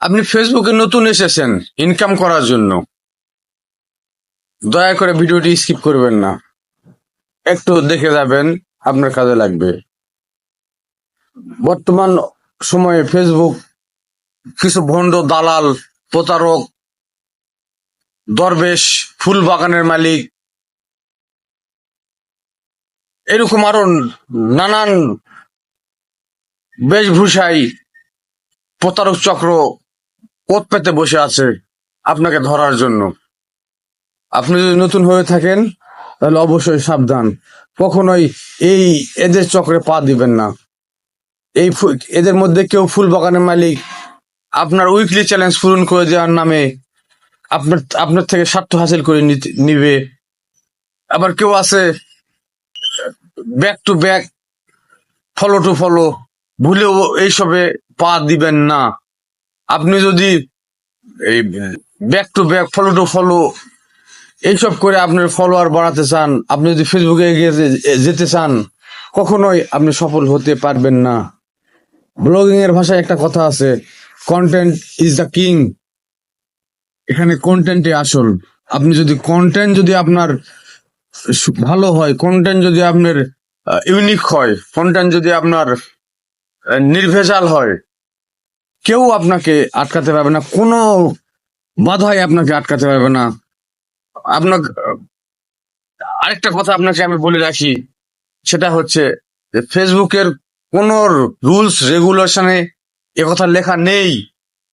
আপনি ফেসবুকে নতুন এসেছেন ইনকাম করার জন্য। দয়া করে ভিডিওটি স্কিপ করবেন না। একটু দেখে যাবেন, আপনার কাজে লাগবে। বর্তমান সময়ে ফেসবুক কিছু ভণ্ড দালাল, প্রতারক, দরবেশ, ফুল বাগানের মালিক, এরকম আরও নানান বেশভূষায় প্রতারক চক্র কোত পেতে বসে আছে আপনাকে ধরার জন্য। আপনি যদি নতুন হয়ে থাকেন, তাহলে অবশ্যই সাবধান। কখনোই এই এদের চক্রে পা দিবেন না। এই এদের মধ্যে কেউ ফুল বাগানের মালিক, আপনার উইকলি চ্যালেঞ্জ পূরণ করে দেওয়ার নামে আপনার আপনার থেকে স্বার্থ হাসিল করে নিবে। আবার কেউ আছে back to back follow to follow ভুলেও এইসবে পা দিবেন না। আপনি যদি এই back to back follow to follow এইসব করে আপনার ফলোয়ার বাড়াতে চান, আপনি যদি ফেসবুকে এগিয়ে যেতে চান, কখনোই আপনি সফল হতে পারবেন না। ব্লগিং এর ভাষায় একটা কথা আছে কন্টেন্ট ইজ দ্য কিং এখানে কন্টেন্টে আসল। আপনি যদি কন্টেন্ট যদি আপনার ভালো হয় কন্টেন্ট যদি আপনার ইউনিক হয় কন্টেন্ট যদি আপনার নির্ভেজাল হয় কেউ আপনাকে আটকাতে পারবে না, কোনো বাধাই আপনাকে আটকাতে পারবে না। আপনার আরেকটা কথা আপনাকে আমি বলে রাখি, সেটা হচ্ছে যে ফেসবুকের কোন রুলস, রেগুলেশনে কথা লেখা নেই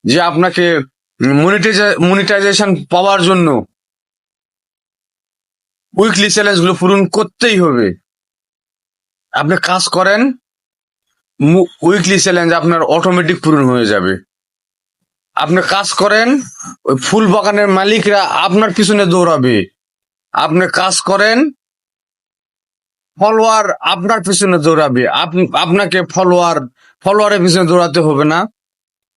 যে আপনাকে মনিটাইজেশন পাওয়ার জন্য উইকলি চ্যালেঞ্জগুলো পূরণ করতেই হবে। আপনি কাজ করেন উইকলি চ্যালেঞ্জ আপনার অটোমেটিক পূরণ হয়ে যাবে। আপনি কাজ করেন, ওই ফুল বাগানের মালিকরা আপনার পিছনে দৌড়াবে। আপনি কাজ করেন ফলোয়ার আপনার পিছনে দৌড়াবে। আপ- আপনাকে ফলোয়ার ফলোয়ারের পিছনে দৌড়াতে হবে না।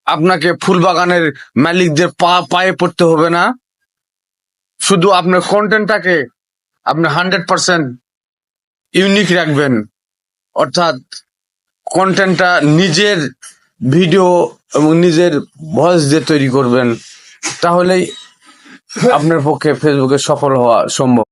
আপনাকে ফুল বাগানের মালিকদের পা, পায়ে পড়তে হবে না। শুধু আপনার কন্টেন্টটাকে আপনি হান্ড্রেড পার্সেন্ট ইউনিক রাখবেন। অর্থাৎ কন্টেন্টটা নিজের ভিডিও এবং নিজের ভয়েস দিয়ে তৈরি করবেন, তাহলেই আপনার পক্ষে ফেসবুকে সফল হওয়া সম্ভব।